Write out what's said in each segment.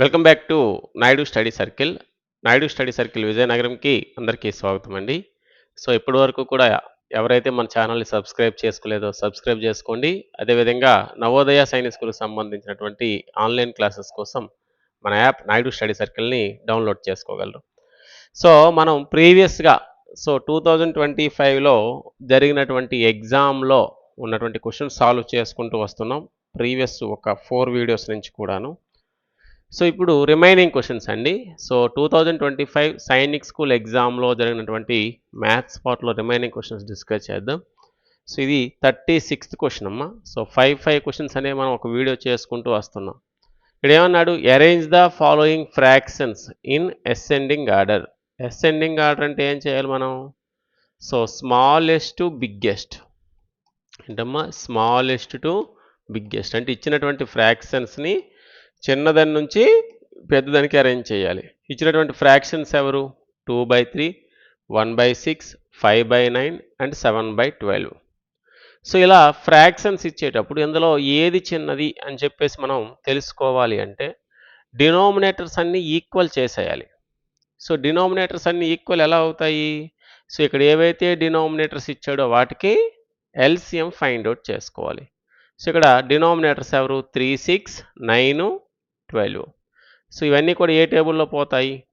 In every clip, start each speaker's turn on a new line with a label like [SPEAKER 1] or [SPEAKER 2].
[SPEAKER 1] Welcome back to Naidu study circle. Naidu study circle విజయనగరంకి అందరికీ స్వాగతం అండి. సో ఇప్పటి వరకు కూడా ఎవరైతే మన ఛానల్ని సబ్స్క్రైబ్ చేసుకోలేదో సబ్స్క్రైబ్ చేసుకోండి. అదేవిధంగా నవోదయ సైనిక్ స్కూల్కి సంబంధించినటువంటి ఆన్లైన్ క్లాసెస్ కోసం మన యాప్ నాయుడు స్టడీ సర్కిల్ని డౌన్లోడ్ చేసుకోగలరు. సో మనం ప్రీవియస్గా సో టూ థౌజండ్ ట్వంటీ ఫైవ్లో జరిగినటువంటి ఎగ్జామ్లో ఉన్నటువంటి క్వశ్చన్స్ సాల్వ్ చేసుకుంటూ వస్తున్నాం. ప్రీవియస్ ఒక ఫోర్ వీడియోస్ నుంచి కూడాను. సో ఇప్పుడు రిమైనింగ్ క్వశ్చన్స్ అండి. So two thousand twenty five Sainik school ఎగ్జామ్లో జరిగినటువంటి మ్యాథ్స్ పార్ట్లో రిమైనింగ్ క్వశ్చన్స్ డిస్కస్ చేద్దాం. సో ఇది థర్టీ సిక్స్త్ క్వశ్చన్ అమ్మా. సో ఫైవ్ ఫైవ్ క్వశ్చన్స్ అనేవి మనం ఒక వీడియో చేసుకుంటూ వస్తున్నాం. ఇక్కడ ఏమన్నాడు? Arrange the following fractions in ascending order ascending order అంటే ఏం చేయాలి మనం? సో స్మాలెస్ట్ టు బిగ్గెస్ట్ ఏంటమ్మా? స్మాలెస్ట్ టు బిగ్గెస్ట్ అంటే ఇచ్చినటువంటి ఫ్రాక్షన్స్ని చిన్నదాని నుంచి పెద్దదానికి అరేంజ్ చేయాలి. ఇచ్చినటువంటి ఫ్రాక్షన్స్ ఎవరు? Two by three one by six five by nine and seven by twelve so ఇలా ఫ్రాక్షన్స్ ఇచ్చేటప్పుడు ఇందులో ఏది చిన్నది అని చెప్పేసి మనం తెలుసుకోవాలి అంటే డినోమినేటర్స్ అన్నీ ఈక్వల్ చేసేయాలి. సో డినోమినేటర్స్ అన్నీ ఈక్వల్ ఎలా అవుతాయి? సో ఇక్కడ ఏవైతే డినోమినేటర్స్ ఇచ్చాడో వాటికి ఎల్సిఎం ఫైండ్ అవుట్ చేసుకోవాలి. సో ఇక్కడ డినోమినేటర్స్ ఎవరు? Three six nine twelve. So ఇవన్నీ కూడా ఏ టేబుల్లో పోతాయి?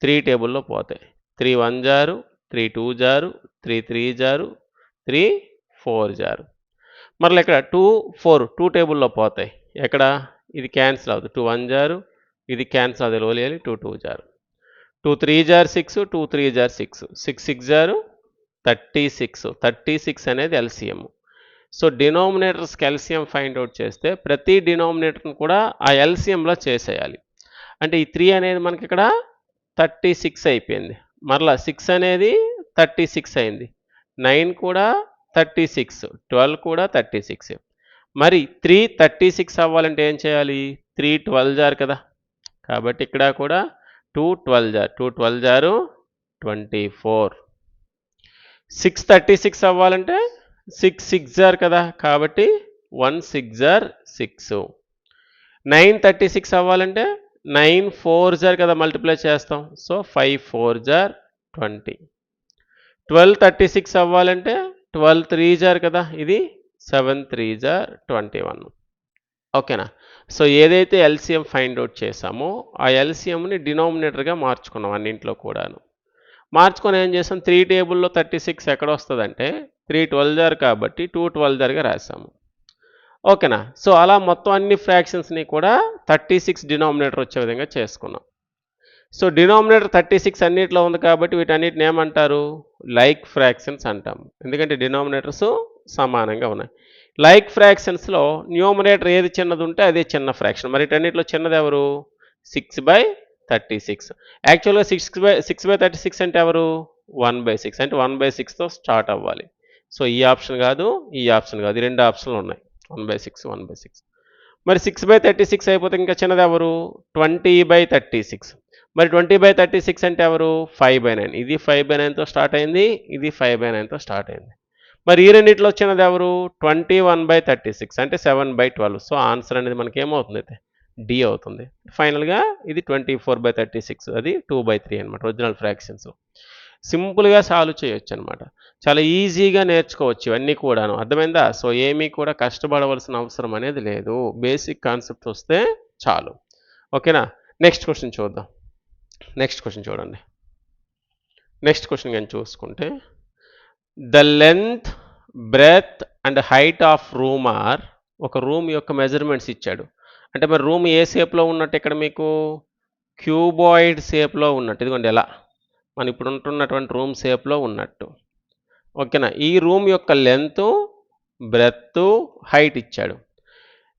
[SPEAKER 1] త్రీ టేబుల్లో పోతాయి. త్రీ వన్ జారు త్రీ టూ జారు త్రీ త్రీ జారు త్రీ ఫోర్ జారు. మరలా ఇక్కడ టూ ఫోర్ టూ టేబుల్లో పోతాయి. ఎక్కడ? ఇది క్యాన్సిల్ అవుతుంది. టూ వన్ జారు ఇది క్యాన్సిల్ అవుతుంది. లోలియాలి టూ టూ జారు. టూ త్రీ జార్ సిక్స్ టూ త్రీ జార్ సిక్స్. సిక్స్ సిక్స్ జారు థర్టీ సిక్స్. థర్టీ సిక్స్ అనేది ఎల్సిఎం. సో డినోమినేటర్స్ కెల్సియం ఫైండ్ అవుట్ చేస్తే ప్రతి డినోమినేటర్ని కూడా ఆ ఎల్సిఎంలో చేసేయాలి. అంటే ఈ త్రీ అనేది మనకి ఇక్కడ థర్టీ సిక్స్ అయిపోయింది. మరలా సిక్స్ అనేది థర్టీ సిక్స్ అయింది. నైన్ కూడా థర్టీ సిక్స్ ట్వెల్వ్ కూడా థర్టీ సిక్స్. మరి త్రీ థర్టీ సిక్స్ అవ్వాలంటే ఏం చేయాలి? త్రీ ట్వెల్వ్ జార్ కదా. కాబట్టి ఇక్కడ కూడా టూ ట్వెల్వ్ జార్ టూ ట్వెల్వ్ జారు twenty four. Six thirty six అవ్వాలంటే సిక్స్ సిక్స్ జార్ కదా కాబట్టి వన్ సిక్స్ జార్ సిక్స్. నైన్ థర్టీ సిక్స్ అవ్వాలంటే నైన్ ఫోర్ జార్ కదా మల్టిప్లై చేస్తాం. సో ఫైవ్ ఫోర్ జార్ ట్వంటీ. ట్వెల్వ్ థర్టీ సిక్స్ అవ్వాలంటే ట్వెల్వ్ త్రీ జార్ కదా ఇది సెవెన్ త్రీ జార్ ట్వంటీ వన్. ఓకేనా? సో ఏదైతే ఎల్సిఎం ఫైండ్ అవుట్ చేసామో ఆ ఎల్సిఎంని డినోమినేటర్గా మార్చుకున్నాం అన్నింట్లో కూడాను. మార్చుకొని ఏం చేసాం? త్రీ టేబుల్లో థర్టీ సిక్స్ ఎక్కడ వస్తుందంటే త్రీ ట్వెల్వ్ జార్ కాబట్టి టూ ట్వెల్వ్ జార్గా రాసాము ఓకేనా? సో అలా మొత్తం అన్ని ఫ్రాక్షన్స్ని కూడా థర్టీ సిక్స్ డినామినేటర్ వచ్చే విధంగా చేసుకున్నాం. సో డినామినేటర్ థర్టీ సిక్స్ అన్నిట్లో ఉంది కాబట్టి వీటన్నిటిని ఏమంటారు? లైక్ ఫ్రాక్షన్స్ అంటాము ఎందుకంటే డినామినేటర్స్ సమానంగా ఉన్నాయి. లైక్ ఫ్రాక్షన్స్లో న్యూమరేటర్ ఏది చిన్నది ఉంటే అదే చిన్న ఫ్రాక్షన్. మరి వీటన్నిటిలో చిన్నది ఎవరు సిక్స్ బై థర్టీ సిక్స్ యాక్చువల్గా six by six by thirty six అంటే ఎవరు? వన్ బై సిక్స్ అంటే వన్ బై సిక్స్తో స్టార్ట్ అవ్వాలి. సో ఈ ఆప్షన్ కాదు ఈ ఆప్షన్ కాదు. ఈ రెండు ఆప్షన్లు ఉన్నాయి. One by six one by six. మరి సిక్స్ బై థర్టీ సిక్స్ అయిపోతే ఇంకా చిన్నది ఎవరు? Twenty by thirty six. మరి ట్వంటీ బై థర్టీ సిక్స్ అంటే ఎవరు? Five by nine. ఇది ఫైవ్ బై నైన్తో స్టార్ట్ అయింది ఇది ఫైవ్ బై నైన్తో స్టార్ట్ అయింది. మరి ఈ రెండిట్లో వచ్చినది ఎవరు? Twenty one by thirty six అంటే seven by twelve. So answer అనేది మనకి ఏమవుతుంది అయితే? డి అవుతుంది. ఫైనల్గా ఇది twenty four by thirty six. అది టూ బై త్రీ అనమాట ఒరిజినల్ ఫ్రాక్షన్స్. సింపుల్గా సాల్వ్ చేయొచ్చు అనమాట చాలా ఈజీగా నేర్చుకోవచ్చు ఇవన్నీ కూడాను. అర్థమైందా? సో ఏమీ కూడా కష్టపడవలసిన అవసరం అనేది లేదు. బేసిక్ కాన్సెప్ట్ వస్తే చాలు. ఓకేనా? నెక్స్ట్ క్వశ్చన్ చూద్దాం. నెక్స్ట్ క్వశ్చన్ చూడండి. నెక్స్ట్ క్వశ్చన్ కానీ చూసుకుంటే the length breadth and height of room are ఒక రూమ్ యొక్క మెజర్మెంట్స్ ఇచ్చాడు. అంటే మరి రూమ్ ఏ షేప్లో ఉన్నట్టు ఇక్కడ మీకు? క్యూబాయిడ్ షేప్లో ఉన్నట్టు. ఇదిగోండి ఎలా? మనం ఇప్పుడు ఉంటున్నటువంటి రూమ్ షేప్లో ఉన్నట్టు. ఓకేనా? ఈ రూమ్ యొక్క లెంత్ బ్రెత్ హైట్ ఇచ్చాడు.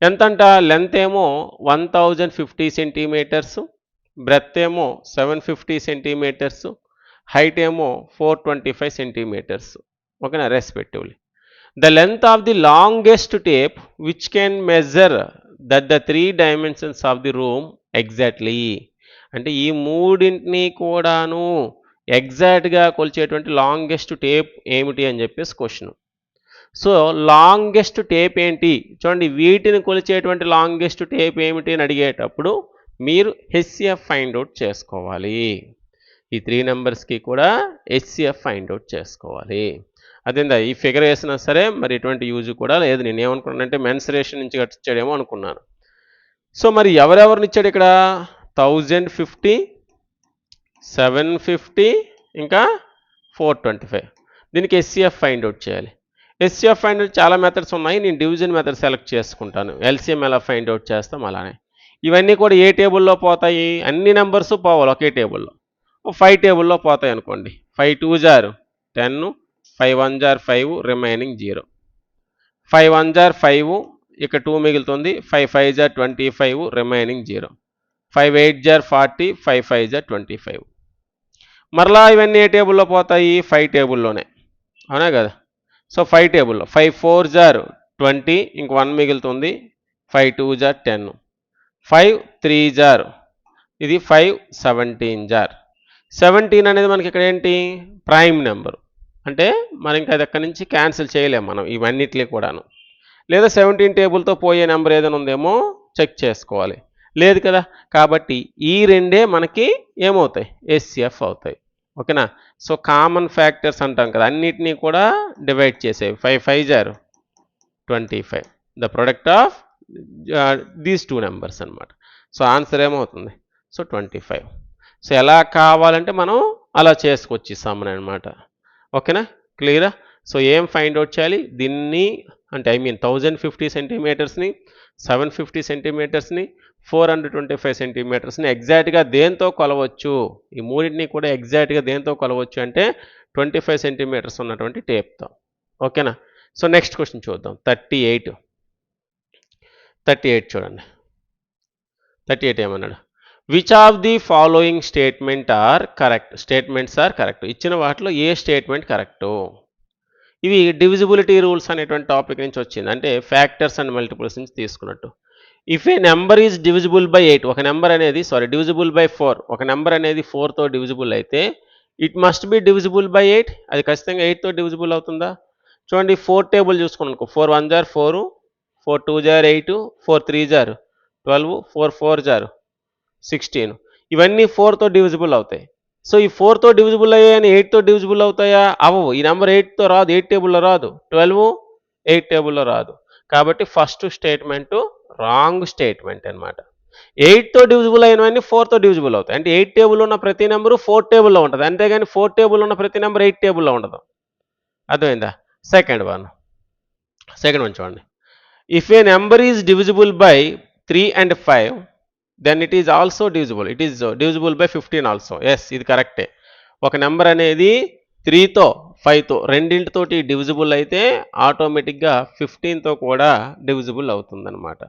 [SPEAKER 1] ఎంతంట? లెంత్ ఏమో one thousand fifty centimetres breadth ఏమో సెవెన్ ఫిఫ్టీ సెంటీమీటర్స్ హైట్ ఏమో ఫోర్ ట్వంటీ ఫైవ్ సెంటీమీటర్స్ ఓకేనా? Respectively the length of the longest tape which can measure that the three dimensions of the room exactly అంటే ఈ మూడింటిని కూడాను ఎగ్జాక్ట్గా కొలిచేటువంటి longest tape ఏమిటి అని చెప్పేసి క్వశ్చన్. సో లాంగెస్ట్ టేప్ ఏంటి? చూడండి వీటిని కొలిచేటువంటి లాంగెస్ట్ టేప్ ఏమిటి అని అడిగేటప్పుడు మీరు హెచ్సిఎఫ్ ఫైండ్ అవుట్ చేసుకోవాలి. ఈ త్రీ నెంబర్స్కి కూడా హెచ్సిఎఫ్ ఫైండ్ అవుట్ చేసుకోవాలి. అదేందా ఈ ఫిగర్ వేసినా సరే మరి ఎటువంటి యూజ్ కూడా లేదు. నేను ఏమనుకున్నానంటే మెన్సరేషన్ నుంచి కట్టించాడేమో అనుకున్నాను. సో మరి ఎవరెవరిని ఇచ్చాడు ఇక్కడ? థౌజండ్ ఫిఫ్టీ సెవెన్ ఫిఫ్టీ ఇంకా ఫోర్ ట్వంటీ ఫైవ్. దీనికి ఎస్సీఎఫ్ ఫైండ్ అవుట్ చేయాలి. ఎస్సీఎఫ్ ఫైండ్ అవుట్ చాలా మెథడ్స్ ఉన్నాయి. నేను డివిజన్ మెథడ్ సెలెక్ట్ చేసుకుంటాను. ఎల్సీఎం ఎలా ఫైండ్ అవుట్ చేస్తాం అలానే. ఇవన్నీ కూడా ఏ టేబుల్లో పోతాయి? అన్ని నెంబర్స్ పోవాలి ఒకే టేబుల్లో ఫైవ్ టేబుల్లో పోతాయి అనుకోండి. ఫైవ్ టూ జార్ ten five one jar five remaining zero five one jar five ఇక టూ మిగులుతుంది. Five five jar twenty five remaining zero five eight jar forty five five జార్ ట్వంటీ ఫైవ్ మరలా ఇవన్నీ ఏ టేబుల్లో పోతాయి? ఫైవ్ టేబుల్లోనే. అవునా కదా? సో ఫైవ్ టేబుల్లో. ఫైవ్ ఫోర్ జార్ ట్వంటీ ఇంక వన్ మిగులుతుంది. ఫైవ్ టూ జార్ టెన్ ఫైవ్ త్రీ జార్ ఇది ఫైవ్ సెవెంటీన్ జార్ సెవెంటీన్ అనేది మనకి ఇక్కడ ఏంటి? ప్రైమ్ నెంబర్ అంటే మనం ఇంకా అది అక్కడి నుంచి క్యాన్సిల్ చేయలేము మనం ఇవన్నిటినీ కూడాను. లేదా సెవెంటీన్ టేబుల్తో పోయే నెంబర్ ఏదైనా ఉందేమో? చెక్ చేసుకోవాలి. లేదు కదా? కాబట్టి ఈ రెండే మనకి ఏమవుతాయి? ఎస్సిఎఫ్ అవుతాయి. ఓకేనా? సో కామన్ ఫ్యాక్టర్స్ అంటాం కదా అన్నిటినీ కూడా డివైడ్ చేసేవి. Five five jar. Twenty five. The product of these two numbers అనమాట సో ఆన్సర్ ఏమవుతుంది? So twenty five. సో ఎలా కావాలంటే మనం అలా చేసుకొచ్చి సమ్మన్ అనమాట ఓకేనా? క్లియరా? సో ఏం ఫైండ్ అవుట్ చేయాలి? దీన్ని అంటే ఐ మీన్ థౌజండ్ ఫిఫ్టీ సెంటీమీటర్స్ని సెవెన్ ఫిఫ్టీ సెంటీమీటర్స్ని ఫోర్ హండ్రెడ్ ట్వంటీ ఫైవ్ సెంటీమీటర్స్ని ఎగ్జాక్ట్గా దేంతో కొలవచ్చు? ఈ మూడింటిని కూడా ఎగ్జాక్ట్గా దేంతో కొలవచ్చు అంటే ట్వంటీ ఫైవ్ సెంటీమీటర్స్ ఉన్నటువంటి టేప్తో. ఓకేనా? సో నెక్స్ట్ క్వశ్చన్ చూద్దాం. Thirty eight. థర్టీ ఎయిట్ చూడండి. థర్టీ ఎయిట్ ఏమన్నాడు? Which of the following statement are correct statements are correct ఇచ్చిన వాటిలో ఏ స్టేట్మెంట్ కరెక్టు ఇవి డివిజిబిలిటీ రూల్స్ అనేటువంటి టాపిక్ నుంచి వచ్చింది. అంటే ఫ్యాక్టర్స్ అండ్ మల్టిపుల్స్ నుంచి తీసుకున్నట్టు. If a number is divisible by eight ఒక నెంబర్ అనేది సారీ డివిజిబుల్ బై ఫోర్ ఒక నెంబర్ అనేది ఫోర్తో డివిజిబుల్ అయితే it must be divisible by eight అది ఖచ్చితంగా ఎయిట్తో డివిజిబుల్ అవుతుందా? చూడండి ఫోర్ టేబుల్ చూసుకున్నాను ఫోర్ వన్ జార్ ఫోరు ఫోర్ టూ జార్ ఎయిట్ ఫోర్ త్రీ జార్ ట్వెల్వ్ ఫోర్ ఫోర్ జార్ సిక్స్టీన్ ఇవన్నీ ఫోర్తో డివిజిబుల్ అవుతాయి. సో ఈ ఫోర్తో డివిజిబుల్ అయ్యాయని ఎయిట్తో డివిజిబుల్ అవుతాయా? అవ్వవు. ఈ నెంబర్ ఎయిట్తో రాదు ఎయిట్ టేబుల్లో రాదు. ట్వెల్వ్ ఎయిట్ టేబుల్లో రాదు. కాబట్టి ఫస్ట్ స్టేట్మెంటు రాంగ్ స్టేట్మెంట్ అనమాట ఎయిట్తో డివిజిబుల్ అయినవన్నీ ఫోర్తో డివిజిబుల్ అవుతాయి. అంటే ఎయిట్ టేబుల్ ఉన్న ప్రతి నెంబరు ఫోర్ టేబుల్లో ఉంటుంది. అంతేగాని ఫోర్ టేబుల్ ఉన్న ప్రతి నెంబర్ ఎయిట్ టేబుల్లో ఉండదు. అర్థమైందా? Second one. సెకండ్ వన్ చూడండి. If a number is divisible by three and five then it is also divisible it is divisible by fifteen also yes ఇది కరెక్టే ఒక నెంబర్ అనేది త్రీతో ఫైవ్తో రెండింటితోటి డివిజిబుల్ అయితే ఆటోమేటిక్గా ఫిఫ్టీన్తో కూడా డివిజిబుల్ అవుతుందన్నమాట.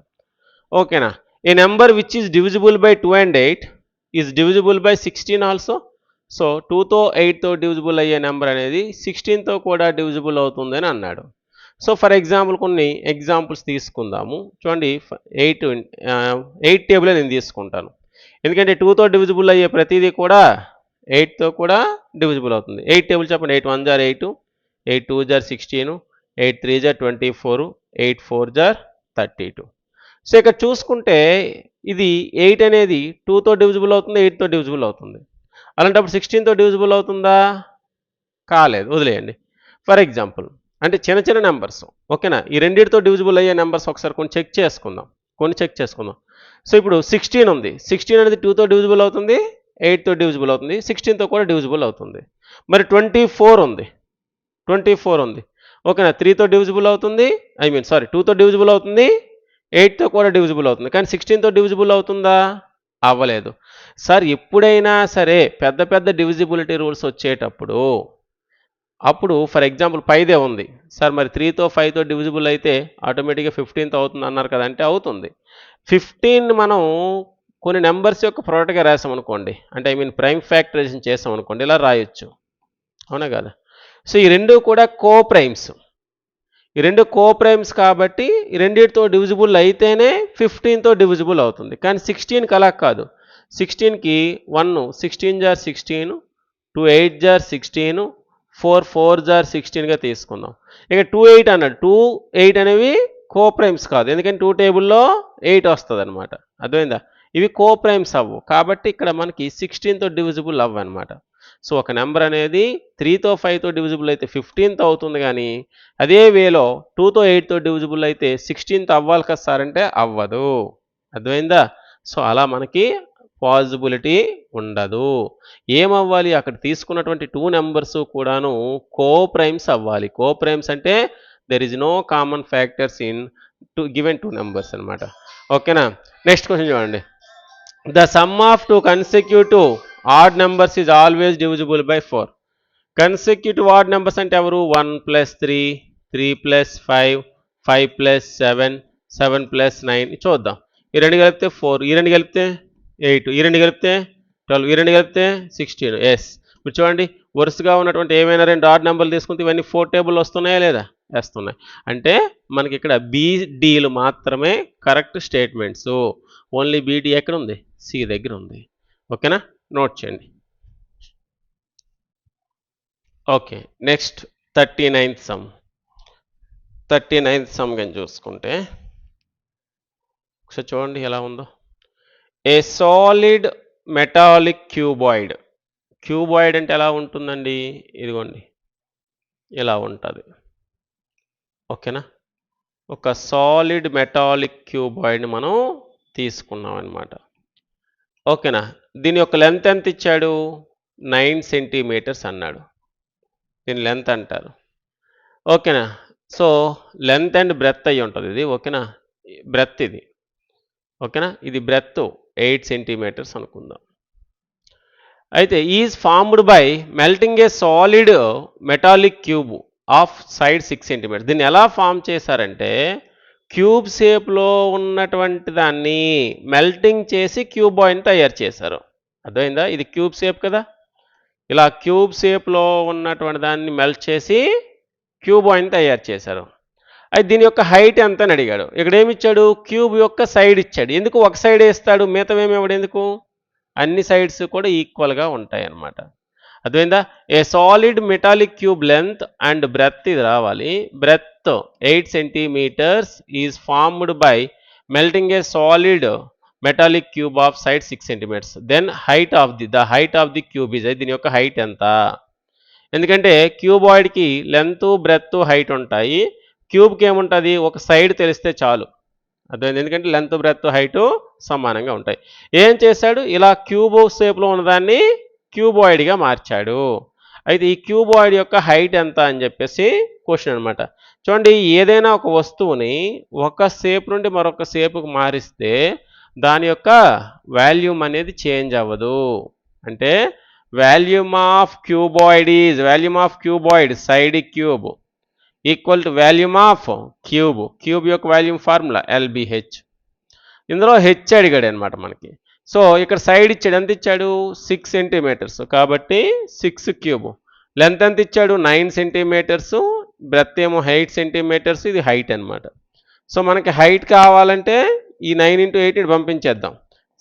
[SPEAKER 1] ఓకేనా a number which is divisible by two and eight is divisible by sixteen also so టూతో ఎయిట్తో డివిజిబుల్ అయ్యే నెంబర్ అనేది సిక్స్టీన్తో కూడా డివిజిబుల్ అవుతుందని అన్నాడు. సో ఫర్ ఎగ్జాంపుల్ కొన్ని ఎగ్జాంపుల్స్ తీసుకుందాము. చూడండి ఎయిట్ ఎయిట్ టేబుల్ నేను తీసుకుంటాను. ఎందుకంటే టూతో డివిజిబుల్ అయ్యే ప్రతిదీ కూడా ఎయిట్తో కూడా డివిజిబుల్ అవుతుంది. ఎయిట్ టేబుల్ చెప్పండి. ఎయిట్ వన్ జార్ ఎయిట్ ఎయిట్ టూ జార్ సిక్స్టీను ఎయిట్ త్రీ జార్ ట్వంటీ ఫోర్ ఎయిట్ ఫోర్ జార్ థర్టీ టూ సో ఇక్కడ చూసుకుంటే ఇది ఎయిట్ అనేది టూతో డివిజిబుల్ అవుతుంది ఎయిట్తో డివిజిబుల్ అవుతుంది. అలాంటప్పుడు సిక్స్టీన్తో డివిజిబుల్ అవుతుందా? కాలేదు వదిలేయండి. ఫర్ ఎగ్జాంపుల్ అంటే చిన్న చిన్న నెంబర్స్ ఓకేనా? ఈ రెండింటితో డివిజిబుల్ అయ్యే నెంబర్స్ ఒకసారి కొన్ని చెక్ చేసుకుందాం కొన్ని చెక్ చేసుకుందాం. సో ఇప్పుడు సిక్స్టీన్ ఉంది సిక్స్టీన్ అనేది టూతో డివిజిబుల్ అవుతుంది ఎయిట్తో డివిజిబుల్ అవుతుంది సిక్స్టీన్తో కూడా డివిజిబుల్ అవుతుంది. మరి ట్వంటీ ఫోర్ ఉంది ట్వంటీ ఫోర్ ఉంది ఓకేనా? త్రీతో డివిజిబుల్ అవుతుంది ఐ మీన్ సారీ టూతో డివిజిబుల్ అవుతుంది ఎయిట్తో కూడా డివిజిబుల్ అవుతుంది. కానీ సిక్స్టీన్తో డివిజిబుల్ అవుతుందా? అవ్వలేదు. సార్ ఎప్పుడైనా సరే పెద్ద పెద్ద డివిజిబిలిటీ రూల్స్ వచ్చేటప్పుడు అప్పుడు ఫర్ ఎగ్జాంపుల్ పైదే ఉంది. సార్ మరి త్రీతో ఫైవ్తో డివిజిబుల్ అయితే ఆటోమేటిక్గా ఫిఫ్టీన్త్ అవుతుంది అన్నారు కదా అంటే అవుతుంది. ఫిఫ్టీన్ మనం కొన్ని నెంబర్స్ యొక్క ప్రోడక్ట్గా రాసామనుకోండి అంటే ఐ మీన్ ప్రైమ్ ఫ్యాక్టరైజేషన్ చేసామనుకోండి ఇలా రాయొచ్చు. అవునా కదా? సో ఈ రెండు కూడా కో ప్రైమ్స్ ఈ రెండు కో ప్రైమ్స్ కాబట్టి ఈ రెండింటితో డివిజిబుల్ అయితేనే ఫిఫ్టీన్తో డివిజిబుల్ అవుతుంది. కానీ సిక్స్టీన్కి అలా కాదు. సిక్స్టీన్కి వన్ సిక్స్టీన్ జార్ సిక్స్టీన్ టూ ఎయిట్ జార్ సిక్స్టీన్ ఫోర్ ఫోర్ జార్ సిక్స్టీన్గా తీసుకుందాం. ఇక టూ ఎయిట్ అన్నాడు టూ ఎయిట్ అనేవి కో ప్రైమ్స్ కాదు. ఎందుకంటే టూ టేబుల్లో ఎయిట్ వస్తుంది అనమాట అర్థమైందా? ఇవి కో ప్రైమ్స్ అవ్వు. కాబట్టి ఇక్కడ మనకి సిక్స్టీన్తో డివిజిబుల్ అవ్వ అనమాట సో ఒక నెంబర్ అనేది త్రీతో ఫైవ్తో డివిజిబుల్ అయితే ఫిఫ్టీన్త్ అవుతుంది కానీ అదే వేలో టూతో ఎయిట్తో డివిజిబుల్ అయితే సిక్స్టీన్త్ అవ్వాలి కదా సార్ అంటే అవ్వదు. అర్థమైందా? సో అలా మనకి పాజిబిలిటీ ఉండదు. ఏమవ్వాలి? అక్కడ తీసుకున్నటువంటి టూ నెంబర్స్ కూడాను కో ప్రైమ్స్ అవ్వాలి. కో ప్రైమ్స్ అంటే there is no common factors in two given two numbers అనమాట ఓకేనా నెక్స్ట్ క్వశ్చన్ చూడండి. The sum of two consecutive odd numbers is always divisible by four. Consecutive odd numbers అంటే ఎవరు? One plus three three plus five five plus seven seven plus nine. చూద్దాం. ఈ రెండు కలిపితే four ఈ రెండు కలిపితే ఎయిట్ ఈ రెండు కలిపితే ట్వెల్వ్ ఈ రెండు కలిపితే సిక్స్టీన్. ఎస్ ఇప్పుడు చూడండి వరుసగా ఉన్నటువంటి ఏమైనా రెండు ఆడ్ నెంబర్లు తీసుకుంటే ఇవన్నీ ఫోర్ టేబుల్ వస్తున్నాయా లేదా? వేస్తున్నాయి. అంటే మనకి ఇక్కడ బీడీలు మాత్రమే కరెక్ట్ స్టేట్మెంట్స్. ఓన్లీ బీడీ ఎక్కడ ఉంది? సి దగ్గర ఉంది. ఓకేనా? నోట్ చేయండి. Okay next thirty ninth sum. Thirty ninth sum కానీ చూసుకుంటే ఒకసారి చూడండి ఎలా ఉందో. A solid metallic cuboid. Cuboid అంటే ఎలా ఉంటుందండి? ఇదిగోండి ఇలా ఉంటుంది. ఓకేనా? ఒక సాలిడ్ మెటాలిక్ క్యూబాయిడ్ని మనం తీసుకున్నాం అనమాట ఓకేనా? దీని యొక్క లెంత్ ఎంత ఇచ్చాడు? నైన్ సెంటీమీటర్స్ అన్నాడు. దీని లెంత్ అంటారు. ఓకేనా? సో లెంత్ అండ్ బ్రెత్ అయ్యి ఉంటుంది ఇది ఓకేనా? బ్రెత్ ఇది. ఓకేనా? ఇది బ్రెత్ ఎయిట్ సెంటీమీటర్స్ అనుకుందాం. అయితే is formed by melting a solid metallic cube of side six centimetres. దీన్ని ఎలా ఫామ్ చేశారంటే క్యూబ్ షేప్లో ఉన్నటువంటి దాన్ని మెల్టింగ్ చేసి క్యూబాయిని తయారు చేశారు. అర్థమైందా? ఇది క్యూబ్ షేప్ కదా? ఇలా క్యూబ్ షేప్లో ఉన్నటువంటి దాన్ని మెల్ట్ చేసి క్యూబాయిని తయారు చేశారు. అయితే దీని యొక్క హైట్ ఎంత అని అడిగాడు. ఇక్కడ ఏమిచ్చాడు క్యూబ్ యొక్క సైడ్ ఇచ్చాడు. ఎందుకు ఒక సైడ్ వేస్తాడు? మిగతా ఏమి ఇవ్వడు ఎందుకు? అన్ని సైడ్స్ కూడా ఈక్వల్గా ఉంటాయి అన్నమాట అర్థమైందా? A solid metallic cube length and breadth ఇది రావాలి. Breadth eight centimetres is formed by melting a solid metallic cube of side six centimetres then height of the the height of the cube is దీని యొక్క height ఎంత? ఎందుకంటే క్యూబాయిడ్కి length breath height ఉంటాయి. క్యూబ్కి ఏముంటుంది? ఒక side తెలిస్తే చాలు. అర్థమైంది? ఎందుకంటే లెంత్ బ్రెత్ హైటు సమానంగా ఉంటాయి. ఏం చేశాడు? ఇలా క్యూబ్ షేప్లో ఉన్నదాన్ని క్యూబాయిడ్గా మార్చాడు. అయితే ఈ క్యూబాయిడ్ యొక్క హైట్ ఎంత అని చెప్పేసి క్వశ్చన్ అనమాట చూడండి ఏదైనా ఒక వస్తువుని ఒక సేపు నుండి మరొక సేపుకు మారిస్తే దాని యొక్క వాల్యూమ్ అనేది చేంజ్ అవ్వదు. అంటే volume of cuboid is volume of cuboid side cube equal to volume of cube. Cube యొక్క వాల్యూమ్ ఫార్ములా ఎల్బిహెచ్. ఇందులో హెచ్ అడిగాడు అనమాట మనకి. సో ఇక్కడ సైడ్ ఇచ్చాడు ఎంత ఇచ్చాడు? సిక్స్ సెంటీమీటర్స్ కాబట్టి సిక్స్ క్యూబ్ లెంత్ ఎంత ఇచ్చాడు? నైన్ సెంటీమీటర్స్ బ్రెత్ ఏమో హైట్ సెంటీమీటర్స్ ఇది హైట్ అనమాట సో మనకి హైట్ కావాలంటే ఈ నైన్ ఇంటూ ఎయిట్ పంపించేద్దాం.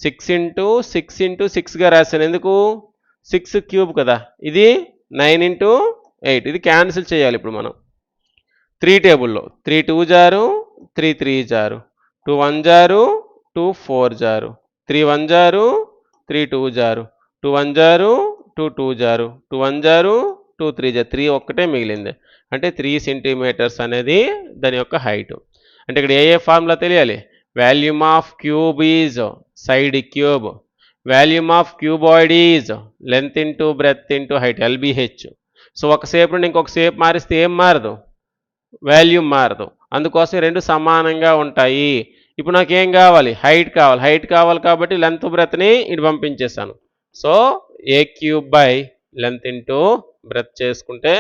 [SPEAKER 1] సిక్స్ ఇంటూ సిక్స్ ఇంటూ సిక్స్గా రాశాను. ఎందుకు? సిక్స్ క్యూబ్ కదా. ఇది నైన్ ఇంటూ ఎయిట్ ఇది క్యాన్సిల్ చేయాలి ఇప్పుడు మనం. త్రీ టేబుల్లో త్రీ టూ జారు త్రీ త్రీ జారు. టూ వన్ జారు టూ ఫోర్ జారు. త్రీ వన్ జారు త్రీ టూ జారు టూ వన్ జారు టూ టూ జారు టూ వన్ జారు టూ త్రీ జారు త్రీ ఒక్కటే మిగిలింది. అంటే త్రీ సెంటీమీటర్స్ అనేది దాని యొక్క హైట్. అంటే ఇక్కడ ఏ ఏ ఫార్ములా తెలియాలి? Volume of cube is side cube. Volume of cuboid is length into breadth into height LBH. So ఒక సేపు నుండి ఇంకొక సేపు మారిస్తే ఏం మారదు? వాల్యూమ్ మారదు. అందుకోసం రెండు సమానంగా ఉంటాయి. ఇప్పుడు నాకు ఏం కావాలి? హైట్ కావాలి. హైట్ కావాలి కాబట్టి లెంత్ బ్రెత్ని ఇటు పంపించేశాను. So a cube by length into breadth చేసుకుంటే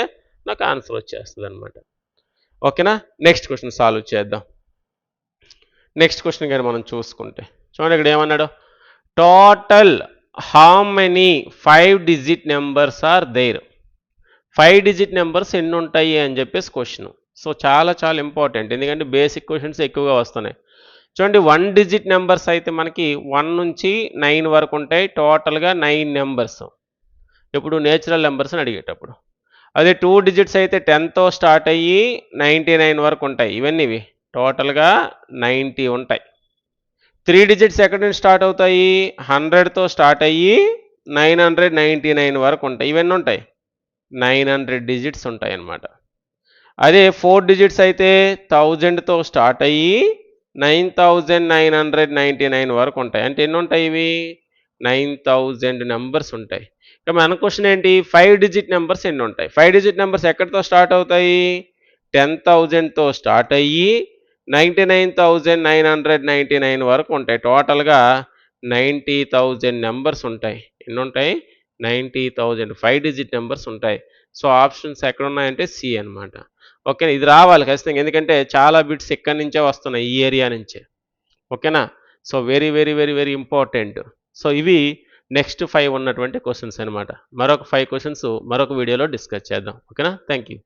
[SPEAKER 1] నాకు ఆన్సర్ వచ్చేస్తుంది అనమాట ఓకేనా? నెక్స్ట్ క్వశ్చన్ సాల్వ్ చేద్దాం. నెక్స్ట్ క్వశ్చన్ కానీ మనం చూసుకుంటే. చూడండి ఇక్కడ ఏమన్నాడు? Total how many five digit numbers are there five digit numbers ఎన్ని ఉంటాయి అని చెప్పేసి క్వశ్చన్ సో చాలా చాలా ఇంపార్టెంట్ ఎందుకంటే బేసిక్ క్వశ్చన్స్ ఎక్కువగా వస్తున్నాయి. చూడండి వన్ డిజిట్ నెంబర్స్ అయితే మనకి వన్ నుంచి నైన్ వరకు ఉంటాయి. టోటల్గా నైన్ నెంబర్స్ ఇప్పుడు నేచురల్ నెంబర్స్ అని అడిగేటప్పుడు. అదే టూ డిజిట్స్ అయితే టెన్తో స్టార్ట్ అయ్యి నైంటీ నైన్ వరకు ఉంటాయి. ఇవన్నీ ఇవి. టోటల్గా నైంటీ ఉంటాయి. త్రీ డిజిట్స్ ఎక్కడి నుంచి స్టార్ట్ అవుతాయి? హండ్రెడ్తో స్టార్ట్ అయ్యి నైన్ హండ్రెడ్ నైంటీ నైన్ వరకు ఉంటాయి. ఇవన్నీ ఉంటాయి. నైన్ హండ్రెడ్ డిజిట్స్ ఉంటాయి అన్నమాట అదే ఫోర్ డిజిట్స్ అయితే థౌజండ్తో స్టార్ట్ అయ్యి nine thousand nine hundred ninety nine వరకు ఉంటాయి అంటే ఎన్ని ఉంటాయి ఇవి? నైన్ థౌజండ్ నెంబర్స్ ఉంటాయి. ఇక మన క్వశ్చన్ ఏంటి? ఫైవ్ డిజిట్ నెంబర్స్ ఎన్ని ఉంటాయి ఫైవ్ డిజిట్ నెంబర్స్ ఎక్కడితో స్టార్ట్ అవుతాయి? టెన్ థౌజండ్తో స్టార్ట్ అయ్యి ninety nine thousand nine hundred ninety nine వరకు ఉంటాయి టోటల్గా నైంటీ థౌజండ్ నెంబర్స్ ఉంటాయి. ఎన్ని ఉంటాయి ninety thousand. Five digit numbers ఉంటాయి. సో ఆప్షన్స్ ఎక్కడ ఉన్నాయంటే సి అనమాట ఓకే ఇది రావాలి ఖచ్చితంగా. ఎందుకంటే చాలా బిట్స్ ఇక్కడి నుంచే వస్తున్నాయి ఈ ఏరియా నుంచే. ఓకేనా? So very very very very important. So ఇవి నెక్స్ట్ ఫైవ్ ఉన్నటువంటి క్వశ్చన్స్ అనమాట మరొక ఫైవ్ క్వశ్చన్స్ మరొక వీడియోలో డిస్కస్ చేద్దాం. ఓకేనా? Thank you